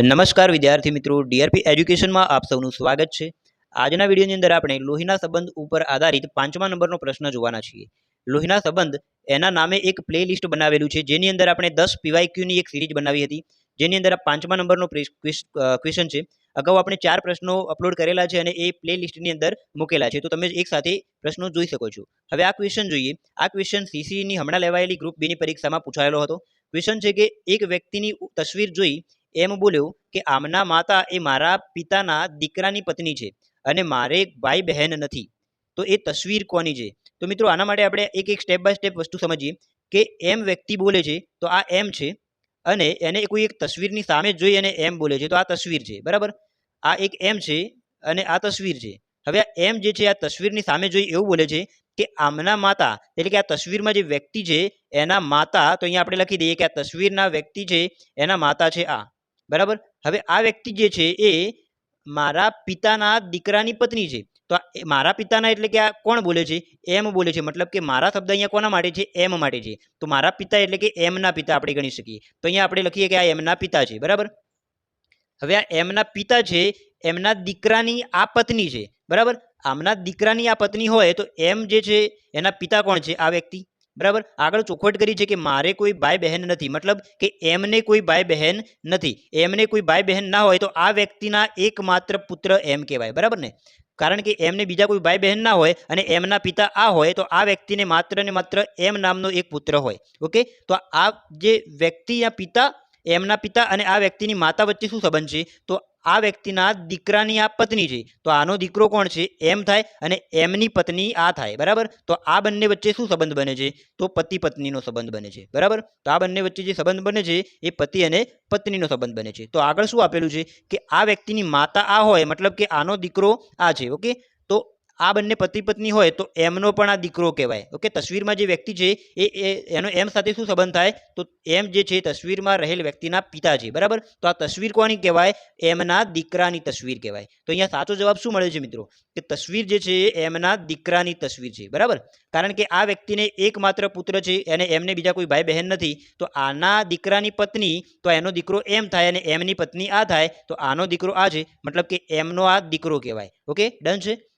નમસ્કાર વિદ્યાર્થી મિત્રો. ડીઆરપી એજ્યુકેશનમાં આપ સૌનું સ્વાગત છે. આજના વિડીયોની અંદર આપણે લોહીના સંબંધ ઉપર આધારિત પાંચમા નંબરનો પ્રશ્ન જોવાના છીએ. લોહીના સંબંધ એના નામે એક પ્લે લિસ્ટ બનાવેલું છે. જેની અંદર આપણે દસ પીવાયક્યુની એક સિરીઝ બનાવી હતી. જેની અંદર આ પાંચમા નંબરનો ક્વેશ્ચન છે. અગાઉ આપણે ચાર પ્રશ્નો અપલોડ કરેલા છે અને એ પ્લે લિસ્ટની અંદર મૂકેલા છે. તો તમે એક સાથે પ્રશ્નો જોઈ શકો છો. હવે આ ક્વેશ્ચન જોઈએ. આ ક્વેશ્ચન સીસીની હમણાં લેવાયેલી ગ્રુપ બીની પરીક્ષામાં પૂછાયેલો હતો. ક્વેશ્ચન છે કે એક વ્યક્તિની તસવીર જોઈ એમ બોલ્યો કે આમના માતા એ મારા પિતાના દીકરાની પત્ની છે અને મારે ભાઈ બહેન નથી. તો એ તસવીર કોની છે? તો મિત્રો આના માટે આપણે એક એક સ્ટેપ બાય સ્ટેપ વસ્તુ સમજીએ કે એમ વ્યક્તિ બોલે છે તો આ એમ છે અને એને કોઈ એક તસવીરની સામે જોઈ અને એમ બોલે છે તો આ તસવીર છે, બરાબર? આ એક એમ છે અને આ તસવીર છે. હવે આ એમ જે છે આ તસવીરની સામે જોઈ એવું બોલે છે કે આમના માતા એટલે કે આ તસવીરમાં જે વ્યક્તિ છે એના માતા તો અહીંયા આપણે લખી દઈએ કે આ તસવીરના વ્યક્તિ છે એના માતા છે આ. બરાબર? હવે આ વ્યક્તિ જે છે એ મારા પિતાના દીકરાની પત્ની છે. તો મારા પિતાના એટલે કે આ કોણ બોલે છે? એમ બોલે છે. મતલબ કે મારા શબ્દ અહીંયા કોના માટે છે? એમ માટે છે. તો મારા પિતા એટલે કે એમના પિતા આપણે ગણી શકીએ. તો અહીંયા આપણે લખીએ કે આ એમના પિતા છે. બરાબર? હવે આ એમના પિતા છે, એમના દીકરાની આ પત્ની છે. બરાબર? આમના દીકરાની આ પત્ની હોય તો એમ જે છે, એના પિતા કોણ છે? આ વ્યક્તિ. બરાબર? આગળ ચોખવટ કરી છે કે મારે કોઈ ભાઈ બહેન નથી. મતલબ કે એમને કોઈ ભાઈ બહેન નથી. એમને કોઈ ભાઈ બહેન ના હોય તો આ વ્યક્તિના એકમાત્ર પુત્ર એમ કહેવાય. બરાબર ને? કારણ કે એમને બીજા કોઈ ભાઈ બહેન ના હોય અને એમના પિતા આ હોય તો આ વ્યક્તિને માત્ર ને માત્ર એમ નામનો એક પુત્ર હોય. ઓકે? તો આ જે વ્યક્તિ યા પિતા, એમના પિતા અને આ વ્યક્તિની માતા વચ્ચે શું સંબંધ છે? તો આ વ્યક્તિના દીકરાની આ પત્ની છે. તો આનો દીકરો કોણ છે? એમ થાય અને એમની પત્ની આ થાય. બરાબર? તો આ બંને વચ્ચે શું સંબંધ બને છે? તો પતિ પત્નીનો સંબંધ બને છે. બરાબર? તો આ બંને વચ્ચે જે સંબંધ બને છે, એ પતિ અને પત્નીનો સંબંધ બને છે. તો આગળ શું આપેલું છે? કે આ વ્યક્તિની માતા આ હોય, મતલબ કે આનો દીકરો આ છે. ઓકે? આ બંને પતિ પત્ની હોય તો એમનો પણ આ દીકરો કહેવાય. ઓકે, તસવીરમાં જે વ્યક્તિ છે, એ એનો, એમ સાથે શું સંબંધ થાય? તો એમ જે છે, તસવીરમાં રહેલ વ્યક્તિના પિતા છે, બરાબર? તો આ તસવીર કોની કહેવાય? એમના દીકરાની તસવીર કહેવાય. તો અહીંયા સાચો જવાબ શું મળે છે, મિત્રો? કે તસવીર જે છે એમના દીકરાની તસવીર છે, બરાબર? કારણ કે આ વ્યક્તિને એકમાત્ર પુત્ર છે અને એમને બીજા કોઈ ભાઈ બહેન નથી. તો આના દીકરાની પત્ની, તો એનો દીકરો એમ થાય અને એમની પત્ની આ થાય, તો આનો દીકરો આ છે. મતલબ કે એમનો આ દીકરો કહેવાય. ઓકે, ડન છે?